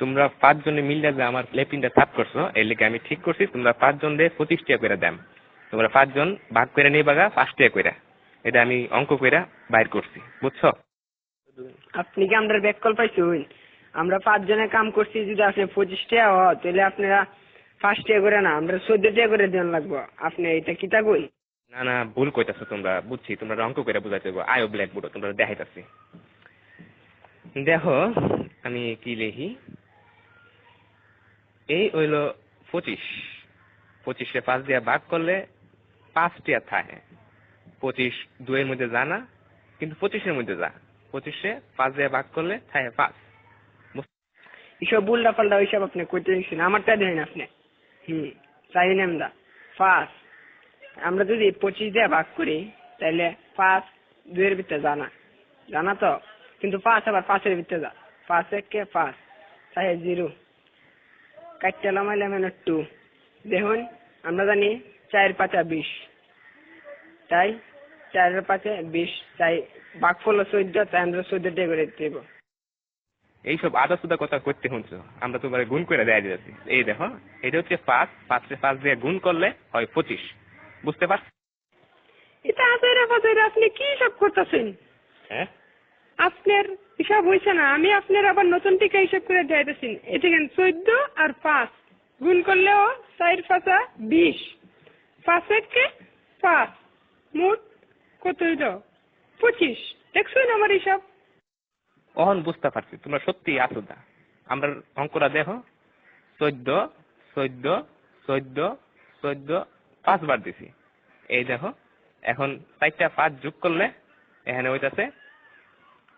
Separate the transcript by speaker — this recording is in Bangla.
Speaker 1: তোমরা পাঁচজনে মিললে যে আমার লেপিনটা সাফ করছ এর লেগে আমি ঠিক করছি তোমরা পাঁচজন দিয়ে পঁচিশ টাকা করে দাম তোমরা পাঁচজন ভাগ করে নিয়ে বাগা পাঁচ টাকা করে এটা আমি অঙ্ক করে বাইর করছি বুঝছ?
Speaker 2: আপনি কি আমরা ব্যাক কল পাইছুন? আমরা পাঁচজনে কাম করছি যদি আপনি পঁচিশ টাকা হ তাহলে আপনারা পাঁচ টাকা করে না আমরা চোদ্দ টাকা করে দেন লাগবো। আপনি এটা কিতা কই?
Speaker 1: না না ভুল কইতাছো তোমরা বুঝছি তোমরা অঙ্ক করে বুঝাইতে আয়ো ব্ল্যাক বোর্ড তোমরা দেখাইতাছি। দেখো আমি কি লিখি? এই হইল পঁচিশ। পঁচিশে পাঁচ দিয়া ভাগ করলে পাঁচ টিয়া থাকে। পঁচিশ দুয়ের মধ্যে যা না, কিন্তু পঁচিশের মধ্যে যা। পঁচিশে পাঁচ দিয়া ভাগ করলে থাকে পাঁচ।
Speaker 2: এসব ওইসব আপনি কইতে দিচ্ছেন আমারটা দেন আপনি। চাই পাঁচ। আমরা যদি পঁচিশ দিয়ে ভাগ করি তাহলে পাঁচ দুইয়ের ভিতরে জানা জানা তো? কিন্তু পাঁচ আবার পাঁচের ভিতরে যা। পাঁচ একে পাঁচ। চাই জিরো। কাটতে লামাইলাম টু দেখুন আমরা জানি চার পাঁচা বিশ। তাই চারের পাঁচে বিশ তাই ভাগ ফলো চোদ্দ তাই আমরা চোদ্দ দিয়ে করে দেব
Speaker 1: এইসব আদা সুদা কথা করতে শুনছো আমরা তোমার গুণ করে দেয়া দিয়েছি এই দেখো এটা হচ্ছে পাঁচ পাঁচে পাঁচ দিয়ে গুণ করলে হয় পঁচিশ। বুঝতে পারছ?
Speaker 2: এটা আজাইরা বাজাইরা আপনি কি সব করতেছেন?
Speaker 1: হ্যাঁ?
Speaker 2: আপনার হিসাব হয়েছে না, আমি আপনার আবার নতুন টিকা হিসাব করে দিতেছি এটা কেন চোদ্দ আর পাঁচ। গুণ করলেও চার পাঁচা বিশ। পাঁচ একে পাঁচ। মোট কত হইল? পঁচিশ। দেখছেন আমার হিসাব?
Speaker 1: অহন বুঝতে পারছি, তোমরা সত্যি আসুদা আমরা অঙ্করা দেখো। চোদ্দ চোদ্দ চোদ্দ চোদ্দ, পাঁচবার দিছি। এই দেখো, এখন চারটা পাঁচ যোগ করলে এখানে হইতাছে